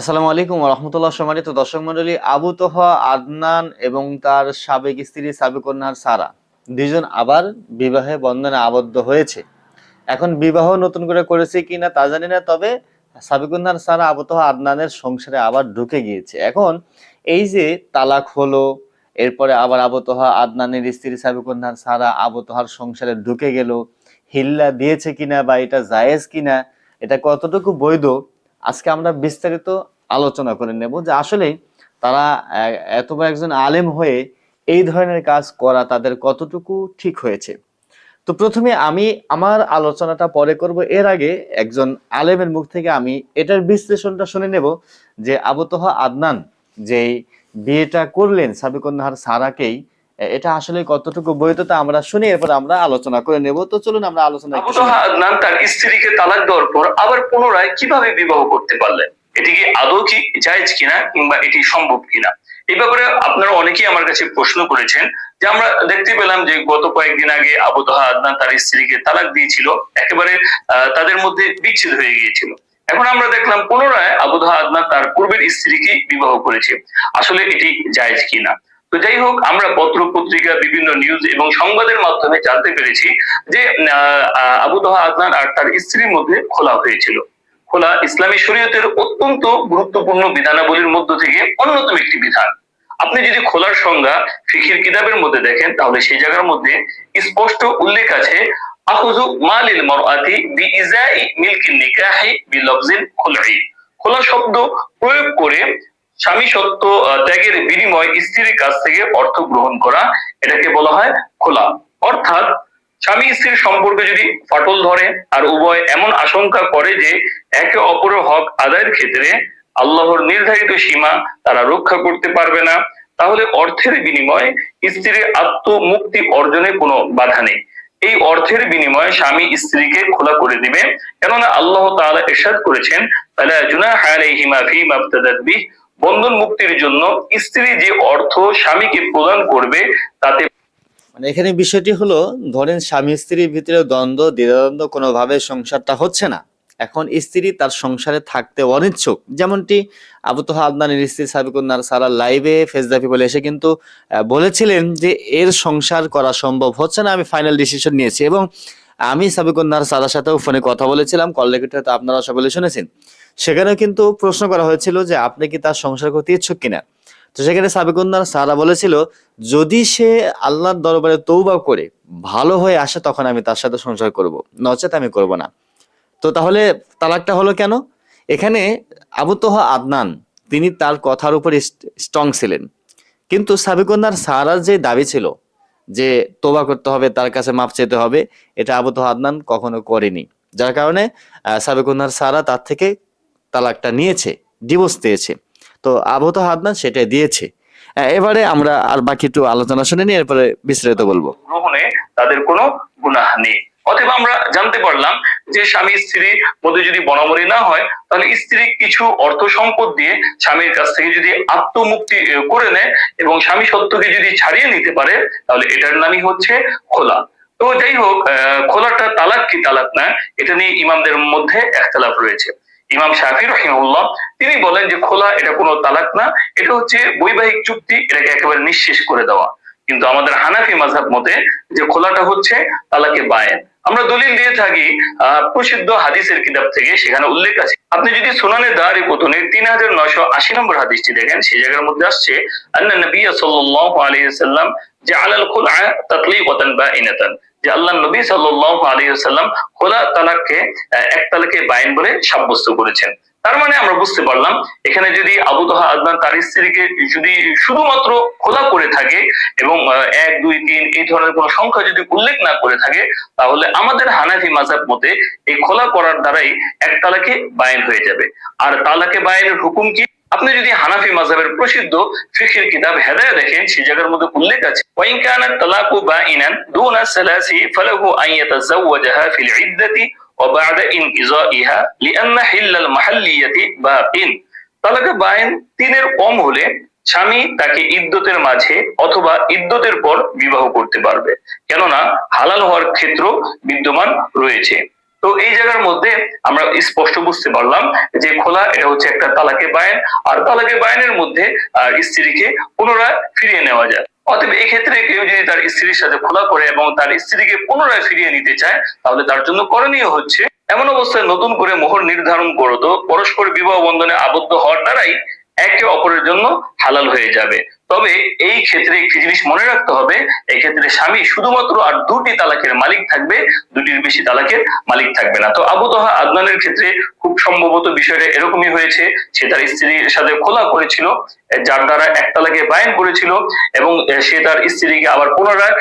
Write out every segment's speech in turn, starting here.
আসসালামু আলাইকুম রহমতুল্লাহ সম্মানিত দর্শক মন্ডলী আবু তোহা, আদনান এবং তার সাবেক স্ত্রী সাবেক কন্যার সারা দুজন আবার বিবাহে বন্ধনে আবদ্ধ হয়েছে। এখন বিবাহ নতুন করে করেছে কিনা তা জানি না, তবে সাবিকুন্নার সারা আবু তোহা, আদনানের সংসারে আবার ঢুকে গিয়েছে। এখন এই যে তালাক হলো, এরপরে আবার আবু তোহা, আদনানের স্ত্রী সাবিকুন্নার সারা আবু তোহার সংসারে ঢুকে গেল, হিল্লা দিয়েছে কিনা বা এটা জায়েজ কিনা, এটা কতটুকু বৈধ, আজকে আমরা বিস্তারিত আলোচনা করে নেব যে আসলে তারা এত বড় একজন আলেম হয়ে এই ধরনের কাজ করা তাদের কতটুকু ঠিক হয়েছে? তো প্রথমে আমি আমার আলোচনাটা পরে করব। এর আগে একজন আলেমের মুখ থেকে আমি এটার বিশ্লেষণটা শুনে নেব যে আবতহা আদনান যে বিয়েটা করলেন সাবিকন্যাহার সারাকেই এটা আসলে কতটুকু বৈধতা আমরা শুনি এরপর আমরা আলোচনা করে নেব। তো চলুন আমরা আলোচনা একটু আবু শুনি। তাহা আদনান তার স্ত্রীকে তালাক দেওয়ার পর আবার পুনরায় কীভাবে বিবাহ করতে পারলেন? এটি কি আদৌ কি জায়েজ কিনা কিংবা এটি সম্ভব কিনা? এই ব্যাপারে আপনারা অনেকেই আমার কাছে প্রশ্ন করেছেন যে আমরা দেখতে পেলাম যে গত কয়েকদিন আগে আবু তাহা আদনান তার স্ত্রীকে তালাক দিয়েছিল একেবারে তাদের মধ্যে বিচ্ছেদ হয়ে গিয়েছিল। এখন আমরা দেখলাম পুনরায় আবু তাহা আদনান তার পূর্বের স্ত্রীকে বিবাহ করেছে। আসলে এটি জায়েজ কিনা? তো যাই হোক আমরা পত্র পত্রিকা বিভিন্ন নিউজ এবং সংবাদের মাধ্যমে জানতে পেরেছি যে আহ, আহ, আবু তাহা আদনান আর তার স্ত্রীর মধ্যে খোলা হয়েছিল। খোলা ইসলামী শরীয়তের অত্যন্ত গুরুত্বপূর্ণ বিধানাবলীর মধ্য থেকে অন্যতম একটি বিধান। আপনি যদি খোলার সংজ্ঞা ফিখির কিতাবের মধ্যে দেখেন, তাহলে সেই জায়গার মধ্যে স্পষ্ট উল্লেখ আছে খোলা শব্দ প্রয়োগ করে স্বামী সত্য ত্যাগের বিনিময় স্ত্রীর কাছ থেকে অর্থ গ্রহণ করা, এটাকে বলা হয় খোলা। অর্থাৎ স্বামী স্ত্রীর সম্পর্কে যদি ফাটল ধরে আর উভয় এমন আশঙ্কা করে যে একে অপরের হক আদায়ের ক্ষেত্রে আল্লাহর নির্ধারিত সীমা তারা রক্ষা করতে পারবে না, তাহলে অর্থের বিনিময়ে স্ত্রীর আত্মমুক্তি অর্জনে কোনো বাধা নেই। এই অর্থের বিনিময়ে স্বামী স্ত্রীকে খোলা করে দিবে। কেননা আল্লাহ তাআলা ইরশাদ করেছেন, ফালা জুনাহা আলাইহিমা ফীমা ইবতাদাত বিহ। বন্ধন মুক্তির জন্য স্ত্রী যে অর্থ স্বামীকে প্রদান করবে, তাতে মানে এখানে বিষয়টি হলো, ধরেন স্বামী স্ত্রীর ভিতরে দ্বন্দ্ব, দ্বিধাদ্বন্দ্ব কোনোভাবে সংসারটা হচ্ছে না। এখন স্ত্রী তার সংসারে থাকতে অনিচ্ছুক। যেমনটি আবু তোহা আদনানের স্ত্রী সাবিকুন্নার সারা লাইভে ফেসদাফি বলে এসে কিন্তু বলেছিলেন যে এর সংসার করা সম্ভব হচ্ছে না, আমি ফাইনাল ডিসিশন নিয়েছি। এবং আমি সাবিকুন্নার সারার সাথেও ফোনে কথা বলেছিলাম কল তো আপনারা সকলে শুনেছেন। সেখানেও কিন্তু প্রশ্ন করা হয়েছিল যে, আপনি কি তার সংসার করতে ইচ্ছুক কিনা? তো সেখানে সাবিকুন্নার সারা বলেছিল যদি সে আল্লাহর দরবারে তৌবা করে ভালো হয়ে আসে তখন আমি তার সাথে সংসার করব। নচেত আমি করব না। তো তাহলে তালাকটা হলো কেন? এখানে আবু তোহা আদনান তিনি তার কথার উপর স্ট্রং ছিলেন। কিন্তু সাবিকুন্নার সারার যে দাবি ছিল যে তোবা করতে হবে তার কাছে মাপ চেতে হবে এটা আবু তোহা আদনান কখনো করেনি। যার কারণে আহ, সাবিকুন্নার সারা তার থেকে তালাকটা নিয়েছে ডিভোর্স দিয়েছে। তো আবু তোহা আদনান সেটাই দিয়েছে। এবারে আমরা আর বাকি একটু আলোচনা শুনে নিই এরপরে বিস্তারিত বলব। গ্রহণে তাদের কোনো গুনাহ নেই। অতএব আমরা জানতে পারলাম যে স্বামী স্ত্রীর মধ্যে যদি বনামরি না হয়, তাহলে স্ত্রী কিছু অর্থ সম্পদ দিয়ে স্বামীর কাছ থেকে যদি আত্মমুক্তি করে নেয় এবং স্বামী সত্যকে যদি ছাড়িয়ে নিতে পারে, তাহলে এটার নামই হচ্ছে খোলা। তো যাই হোক খোলাটা তালাক কি তালাক না, এটা নিয়ে ইমামদের মধ্যে একতলাপ রয়েছে। ইমাম শাফি রহিমউল্লাহ তিনি বলেন যে খোলা, এটা কোনো তালাক না, এটা হচ্ছে বৈবাহিক চুক্তি, এটাকে একেবারে নিঃশেষ করে দেওয়া। কিন্তু আমাদের হানাফি মাযহাব মতে যে খোলাটা হচ্ছে তালাকে বায়েন। আমরা দলিল দিয়ে থাকি প্রসিদ্ধ হাদিসের কিতাব থেকে সেখানে উল্লেখ আছে। আপনি যদি সুনানে দারি কোতনের তিন হাজার নয়শো আশি নম্বর হাদিসটি দেখেন সেই জায়গার মধ্যে আসছে, আন্না নবী আলাইহি সাল্লাম যে আলাল খুলআ তাতলিকাতান বাইনাতান যে আল্লাহ নবী সাল্লাল্লাহু আলাইহি সাল্লাম খোলা তালাককে এক তালাকে বাইন বলে সাব্যস্ত করেছেন। তার মানে আমরা বুঝতে পারলাম, এখানে যদি আবু তাহা আদনান তার স্ত্রীকে যদি শুধুমাত্র খোলা করে থাকে এবং এক, দুই, তিন এই ধরনের কোন সংখ্যা যদি উল্লেখ না করে থাকে, তাহলে আমাদের হানাফি মাজাব মতে এই খোলা করার দ্বারাই এক তালাকে বায়ন হয়ে যাবে। আর তালাকে বায়নের হুকুম কি? আপনি যদি হানাফি মাযহাবের প্রসিদ্ধ ফিকহের কিতাব হেদায়া দেখেন, সেই জায়গার মধ্যে উল্লেখ আছে, ওয়াইন কানা তালাকু বাইনান দুনা সালাসি ফালাহু আন ফিল ইদ্দাতি ওয়া বা'দা ইনকিযাইহা হিল্লাল মাহাল্লিয়াতি বাইন তিনের কম হলে স্বামী তাকে ইদ্যতের মাঝে অথবা ইদ্যতের পর বিবাহ করতে পারবে। কেননা হালাল হওয়ার ক্ষেত্র বিদ্যমান রয়েছে। তো এই জায়গার মধ্যে আমরা স্পষ্ট বুঝতে পারলাম যে খোলা, এটা হচ্ছে একটা তালাকে বায়ন। আর তালাকে বায়নের মধ্যে স্ত্রীকে পুনরায় ফিরিয়ে নেওয়া যায়। অতএব এই ক্ষেত্রে কেউ যদি তার স্ত্রীর সাথে খোলা করে এবং তার স্ত্রীকে পুনরায় ফিরিয়ে নিতে চায়, তাহলে তার জন্য করণীয় হচ্ছে এমন অবস্থায় নতুন করে মোহর নির্ধারণ করতো পরস্পর বিবাহ বন্ধনে আবদ্ধ হওয়ার দ্বারাই একে অপরের জন্য হালাল হয়ে যাবে। তবে এই ক্ষেত্রে একটি জিনিস মনে রাখতে হবে এই ক্ষেত্রে স্বামী শুধুমাত্র আর দুটি তালাকের মালিক থাকবে, দুটির বেশি তালাকের মালিক থাকবে না। তো আবু তহা আদনানের ক্ষেত্রে খুব সম্ভবত বিষয়টা এরকমই হয়েছে, সে তার স্ত্রীর সাথে খোলা করেছিল, যার দ্বারা এক তালাকে বায়ন করেছিল এবং সে তার স্ত্রীকে আবার পুনরায়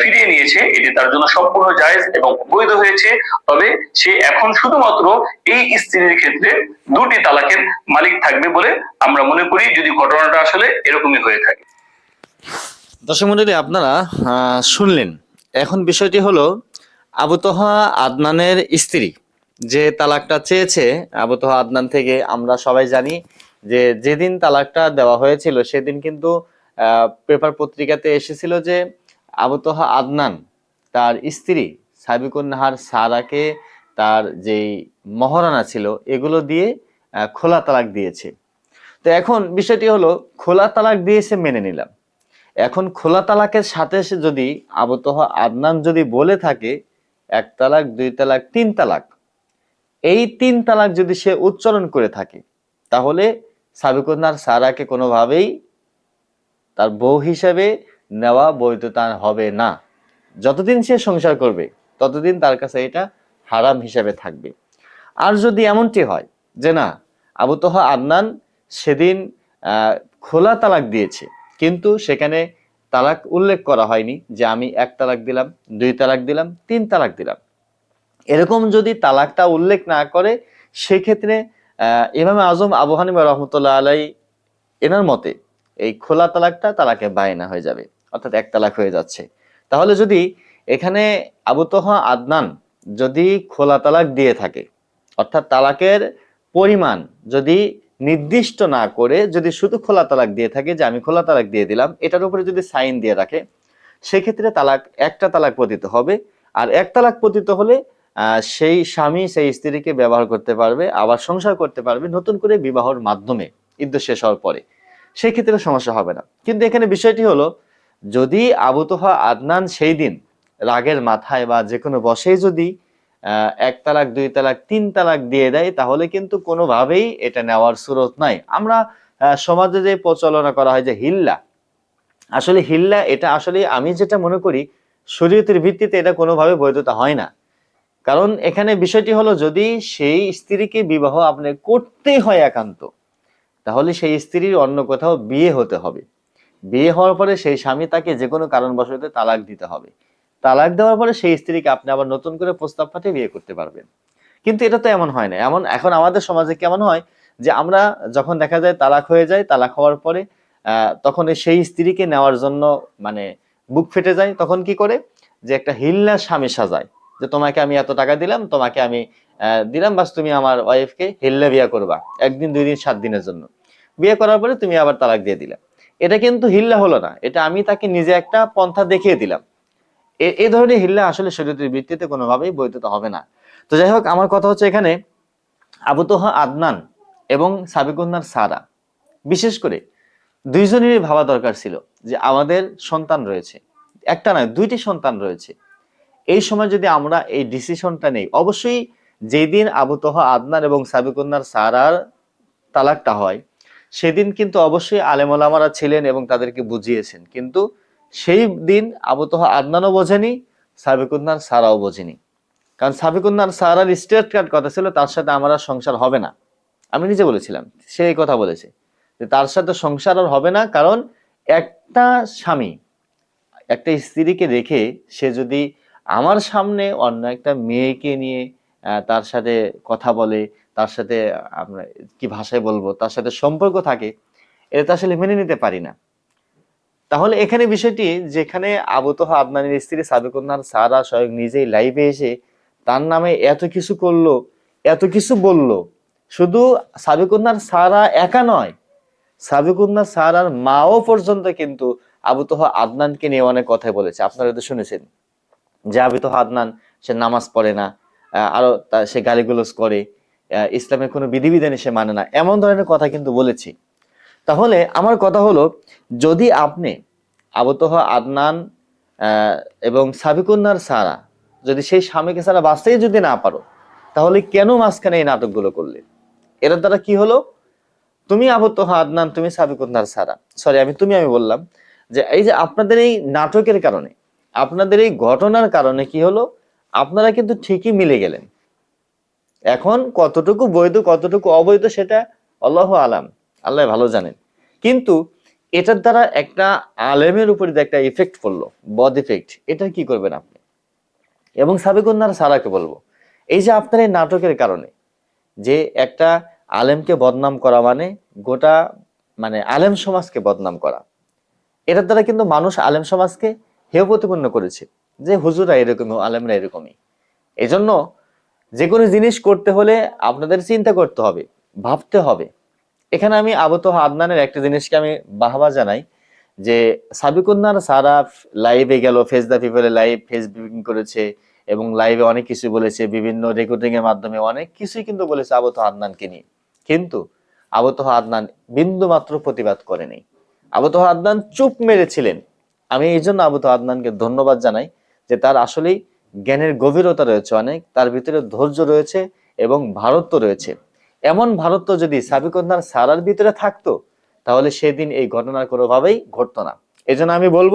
ফিরিয়ে নিয়েছে। এটি তার জন্য সম্পূর্ণ জায়েজ এবং বৈধ হয়েছে। তবে সে এখন শুধুমাত্র এই স্ত্রীর ক্ষেত্রে দুটি তালাকের মালিক থাকবে বলে আমরা মনে করি, যদি ঘটনাটা আসলে এরকমই হয়ে থাকে। দর্শক মন্ডলী, আপনারা শুনলেন। এখন বিষয়টি হলো, আবু তোহা আদনানের স্ত্রী যে তালাকটা চেয়েছে, আবু তোহা আদনান থেকে আমরা সবাই জানি যে যেদিন তালাকটা দেওয়া হয়েছিল, সেদিন কিন্তু পেপার পত্রিকাতে এসেছিল যে আবু তোহা আদনান তার স্ত্রী সাবিকুন নাহার সারাকে তার যেই মহারানা ছিল, এগুলো দিয়ে খোলা তালাক দিয়েছে। তো এখন বিষয়টি হলো, খোলা তালাক দিয়েছে মেনে নিলাম। এখন খোলা তালাকের সাথে যদি আবতহ আদনান যদি বলে থাকে, এক তালাক, দুই তালাক, তিন তালাক, এই তিন তালাক যদি সে উচ্চারণ করে থাকে, তাহলে সাবিকুন্নার সারাকে কোনোভাবেই তার বউ হিসেবে নেওয়া বৈধতা হবে না। যতদিন সে সংসার করবে, ততদিন তার কাছে এটা হারাম হিসেবে থাকবে। আর যদি এমনটি হয় যে না আবু তোহা আদনান সেদিন খোলা তালাক দিয়েছে কিন্তু সেখানে তালাক উল্লেখ করা হয়নি যে আমি এক তালাক দিলাম, দুই তালাক দিলাম, তিন তালাক দিলাম। এরকম যদি তালাকটা উল্লেখ না করে, সেক্ষেত্রে ইমাম আজম আবু হানিমা রহমতুল্লাহ আলাই এনার মতে এই খোলা তালাকটা তালাকে বায়না হয়ে যাবে, অর্থাৎ এক তালাক হয়ে যাচ্ছে। তাহলে যদি এখানে আবু তোহা আদনান যদি খোলা তালাক দিয়ে থাকে, অর্থাৎ তালাকের পরিমাণ যদি নির্দিষ্ট না করে যদি শুধু খোলা তালাক দিয়ে থাকে যে আমি খোলা তালাক দিয়ে দিলাম, এটার উপরে যদি সাইন দিয়ে রাখে, সেক্ষেত্রে তালাক, একটা তালাক পতিত হবে। আর এক তালাক পতিত হলে সেই স্বামী, সেই স্ত্রীকে ব্যবহার করতে পারবে, আবার সংসার করতে পারবে নতুন করে বিবাহর মাধ্যমে ইদ্য শেষ হওয়ার পরে। সেই ক্ষেত্রে সমস্যা হবে না। কিন্তু এখানে বিষয়টি হলো, যদি আবু তোহা আদনান সেই দিন রাগের মাথায় বা যে কোনো বসেই যদি এক তালাক, দুই তালাক, তিন তালাক দিয়ে দেয়, তাহলে কিন্তু কোনোভাবেই এটা নেওয়ার সুরত নাই। আমরা সমাজে যে প্রচলনা করা হয় যে হিল্লা, আসলে হিল্লা এটা আসলে আমি যেটা মনে করি, শরীয়তের ভিত্তিতে এটা কোনোভাবে বৈধতা হয় না। কারণ এখানে বিষয়টি হলো, যদি সেই স্ত্রীকে বিবাহ আপনি করতেই হয় একান্ত, তাহলে সেই স্ত্রীর অন্য কোথাও বিয়ে হতে হবে। বিয়ে হওয়ার পরে সেই স্বামী তাকে যে কোনো কারণবশত তালাক দিতে হবে। তালাক দেওয়ার পরে সেই স্ত্রীকে আপনি আবার নতুন করে প্রস্তাব পাঠিয়ে বিয়ে করতে পারবেন। কিন্তু এটা তো এমন হয় না। এমন, এখন আমাদের সমাজে কেমন হয় যে আমরা যখন দেখা যায় তালাক হয়ে যায়, তালাক হওয়ার পরে তখন সেই স্ত্রীকে নেওয়ার জন্য মানে বুক ফেটে যায়, তখন কি করে? যে একটা হিল্লা স্বামী সাজায় যে তোমাকে আমি এত টাকা দিলাম, তোমাকে আমি দিলাম, বাস তুমি আমার ওয়াইফকে হিল্লা বিয়া করবা। একদিন, দুই দিন, সাত দিনের জন্য। বিয়ে করার পরে তুমি আবার তালাক দিয়ে দিলা। এটা কিন্তু হিল্লা হলো না। এটা আমি তাকে নিজে একটা পন্থা দেখিয়ে দিলাম। এই ধরনের হিল্লা আসলে শরীরের ভিত্তিতে কোনোভাবেই বৈধতা হবে না। তো যাই হোক, আমার কথা হচ্ছে এখানে আবুতোহা আদনান এবং সাবিকুন্নার সারা। বিশেষ করে দুইজনেরই ভাবা দরকার ছিল যে আমাদের সন্তান রয়েছে। একটা নয়, দুইটি সন্তান রয়েছে। এই সময় যদি আমরা এই ডিসিশনটা নেই, অবশ্যই যেদিন আবু তোহা, আদনান এবং সাবিকুন্নার সারার তালাকটা হয়, সেদিন কিন্তু অবশ্যই আলেমলামারা ছিলেন এবং তাদেরকে বুঝিয়েছেন। কিন্তু সেই দিন আবু তোহা আদনানও বোঝেনি সাবিকুন্নার সারাও বোঝেনি। কারণ সাবিকুন্নার সারার স্টেট কার্ড কথা ছিল, তার সাথে আমার আর সংসার হবে না। আমি নিজে বলেছিলাম, সে এই কথা বলেছে যে তার সাথে সংসার আর হবে না, কারণ একটা স্বামী, একটা স্ত্রীকে রেখে সে যদি আমার সামনে অন্য একটা মেয়েকে নিয়ে তার সাথে কথা বলে, তার সাথে আমরা কি ভাষায় বলব, তার সাথে সম্পর্ক থাকে, এটা তো আসলে মেনে নিতে পারি না। তাহলে এখানে বিষয়টি যেখানে আবুতহ আদনানের স্ত্রী সাবিকুন্নার সারা স্বয়ং নিজেই লাইভে এসে তার নামে এত কিছু করল, এত কিছু বলল। শুধু সাবিকুন্নার সারা একা নয় সাবিকুন্নার সারার মাও পর্যন্ত কিন্তু আবুতহ আদনানকে নিয়ে অনেক কথাই বলেছে। আপনারা তো শুনেছেন যে আবিতহ আদনান, সে নামাজ পড়ে না আরও সে গালিগুলোজ করে ইসলামের কোনো বিধিবিধানে সে মানে না। এমন ধরনের কথা কিন্তু বলেছি। তাহলে আমার কথা হলো, যদি আপনি আবতহ, আদনান এবং সাবিকুন্নার সারা, যদি সেই স্বামীকে ছাড়া বাঁচতেই যদি না পারো, তাহলে কেন মাঝখানে এই নাটকগুলো করলে? এর দ্বারা কি হলো? তুমি আবতহ, আদনান, তুমি সাবিকুন্নার সারা। সরি আমি, তুমি, আমি বললাম যে এই যে আপনাদের এই নাটকের কারণে, আপনাদের এই ঘটনার কারণে কি হলো? আপনারা কিন্তু ঠিকই মিলে গেলেন। এখন কতটুকু বৈধ, কতটুকু অবৈধ সেটা আল্লাহ আলাম। আল্লাহ ভালো জানেন। কিন্তু এটার দ্বারা একটা আলেমের উপরে একটা ইফেক্ট পড়ল বদ ইফেক্ট এটা কি করবেন আপনি? এবং সাবিকুন্নার সারাকে বলব, এই যে আপনার এই নাটকের কারণে যে একটা আলেমকে বদনাম করা মানে গোটা মানে আলেম সমাজকে বদনাম করা, এটার দ্বারা কিন্তু মানুষ আলেম সমাজকে হেয় প্রতিপন্ন করেছে যে হুজুরা এরকমই আলেমরা এরকমই। এজন্য যে কোনো জিনিস করতে হলে আপনাদের চিন্তা করতে হবে, ভাবতে হবে। এখানে আমি আবত আদনানের একটা জিনিসকে আমি বাহবা জানাই, যে সাবিকুন্নার সারা লাইভে গেল ফেস দ্য পিপলে লাইভ ফেসবুকিং করেছে এবং লাইভে অনেক কিছু বলেছে, বিভিন্ন রেকর্ডিং এর মাধ্যমে অনেক কিছুই কিন্তু বলেছে আবত আদনানকে নিয়ে। কিন্তু আবত আদনান বিন্দু মাত্র প্রতিবাদ করেনি। আবত আদনান চুপ মেরেছিলেন। আমি এই জন্য আবত আদনানকে ধন্যবাদ জানাই যে তার আসলেই জ্ঞানের গভীরতা রয়েছে অনেক, তার ভিতরে ধৈর্য রয়েছে এবং ভারত্ব রয়েছে। এমন ভারত্ব যদি সাবিকন্যার সারার ভিতরে থাকতো, তাহলে সেদিন এই ঘটনার কোনোভাবেই ঘটতো না। এই আমি বলব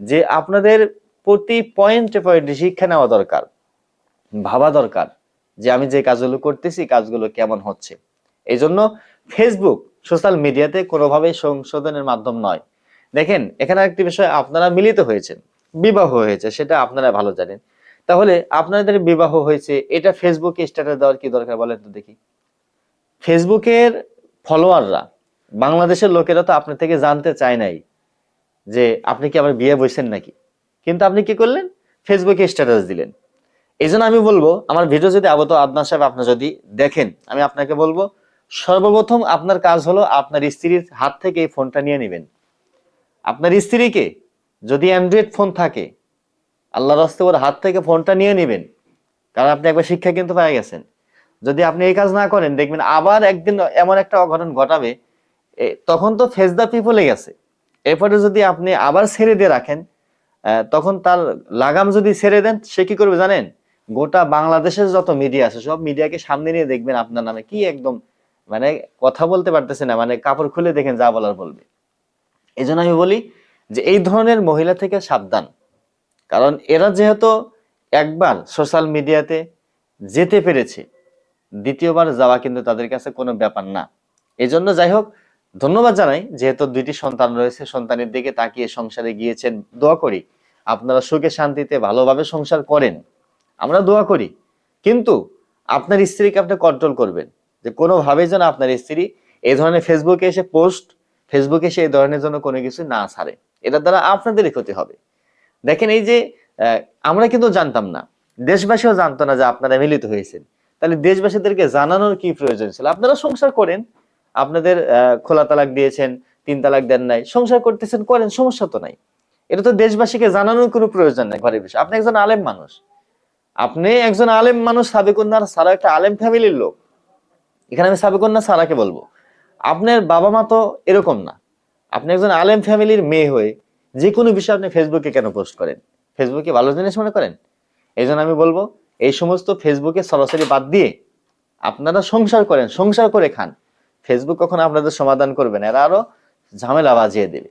যে আপনাদের প্রতি পয়েন্টে পয়েন্টে শিক্ষা নেওয়া দরকার, ভাবা দরকার যে আমি যে কাজগুলো করতেছি, কাজগুলো কেমন হচ্ছে। এই জন্য ফেসবুক সোশ্যাল মিডিয়াতে কোনোভাবেই সংশোধনের মাধ্যম নয়। দেখেন, এখানে একটি বিষয়, আপনারা মিলিত হয়েছেন, বিবাহ হয়েছে, সেটা আপনারা ভালো জানেন। তাহলে আপনাদের বিবাহ হয়েছে, এটা ফেসবুকে স্ট্যাটাস দেওয়ার কি দরকার বলেন তো দেখি। ফেসবুকের ফলোয়াররা বাংলাদেশের লোকেরা তো আপনার থেকে জানতে চায় নাই যে আপনি কি আবার বিয়ে বসেন নাকি? কিন্তু আপনি কি করলেন? ফেসবুকে স্ট্যাটাস দিলেন। এই জন্য আমি বলব, আমার ভিডিও যদি আবত আদনান সাহেব আপনি যদি দেখেন, আমি আপনাকে বলব, সর্বপ্রথম আপনার কাজ হলো আপনার স্ত্রীর হাত থেকে এই ফোনটা নিয়ে নেবেন। আপনার স্ত্রীকে যদি অ্যান্ড্রয়েড ফোন থাকে আল্লাহ রাস্তে ওর হাত থেকে ফোনটা নিয়ে নেবেন। কারণ আপনি একবার শিক্ষা কিন্তু পেয়ে গেছেন। যদি আপনি এই কাজ না করেন, দেখবেন আবার একদিন এমন একটা অঘটন ঘটাবে তখন তো ফেস দা পিপলে গেছে। এরপরে যদি আপনি আবার ছেড়ে দিয়ে রাখেন তখন তার লাগাম যদি ছেড়ে দেন, সে কি করবে জানেন? গোটা বাংলাদেশের যত মিডিয়া আছে, সব মিডিয়াকে সামনে নিয়ে দেখবেন আপনার নামে কি একদম মানে কথা বলতে পারতেছে না মানে কাপড় খুলে দেখেন যা বলার বলবে। এই জন্য আমি বলি যে এই ধরনের মহিলা থেকে সাবধান। কারণ এরা যেহেতু একবার সোশ্যাল মিডিয়াতে যেতে পেরেছে দ্বিতীয়বার যাওয়া কিন্তু তাদের কাছে কোনো ব্যাপার না। এই জন্য যাই হোক, ধন্যবাদ জানাই, যেহেতু দুইটি সন্তান রয়েছে, সন্তানের দিকে তাকিয়ে সংসারে গিয়েছেন, দোয়া করি। আপনারা সুখে শান্তিতে ভালোভাবে সংসার করেন, আমরা দোয়া করি। কিন্তু আপনার স্ত্রীকে আপনি কন্ট্রোল করবেন, যে কোনোভাবেই যেন আপনার স্ত্রী এই ধরনের ফেসবুকে এসে পোস্ট ফেসবুকে এসে এই ধরনের জন্য কোনো কিছু না ছাড়ে এটার দ্বারা আপনাদেরই ক্ষতি হবে। দেখেন এই যে আমরা কিন্তু জানতাম না, দেশবাসীও জানতো না যে আপনারা মিলিত হয়েছেন। তাহলে দেশবাসীদেরকে জানানোর কি প্রয়োজন ছিল? আপনারা সংসার করেন, আপনাদের খোলা তালাক দিয়েছেন, তিন তালাক দেন নাই, সংসার করতেছেন, করেন, সমস্যা তো নাই। এটা তো দেশবাসীকে জানানোর কোনো প্রয়োজন নাই, ঘরের বিষয় আপনি একজন আলেম মানুষ। আপনি একজন আলেম মানুষ, সাবেকুন্নার সারা একটা আলেম ফ্যামিলির লোক। এখানে আমি সাবেকুন্না সারাকে বলব। আপনার বাবা মা তো এরকম না। আপনি একজন আলেম ফ্যামিলির মেয়ে হয়ে যে কোনো বিষয় আপনি ফেসবুকে কেন পোস্ট করেন? ফেসবুকে ভালো জিনিস মনে করেন? এই আমি বলব এই সমস্ত ফেসবুকে সরাসরি বাদ দিয়ে আপনারা সংসার করেন, সংসার করে খান। ফেসবুক কখনো আপনাদের সমাধান করবে না, এরা আরও ঝামেলা বাজিয়ে দেবে।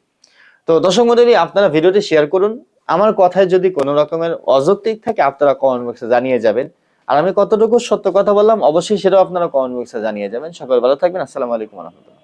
তো দর্শক মন্ডলী, আপনারা ভিডিওটি শেয়ার করুন। আমার কথায় যদি কোনো রকমের অযৌক্তিক থাকে, আপনারা কমেন্ট বক্সে জানিয়ে যাবেন। আর আমি কতটুকু সত্য কথা বললাম, অবশ্যই সেটাও আপনারা কমেন্ট বক্সে জানিয়ে যাবেন। সকল ভালো থাকবেন। আসসালামু আলাইকুম রহমতুল্লাহ।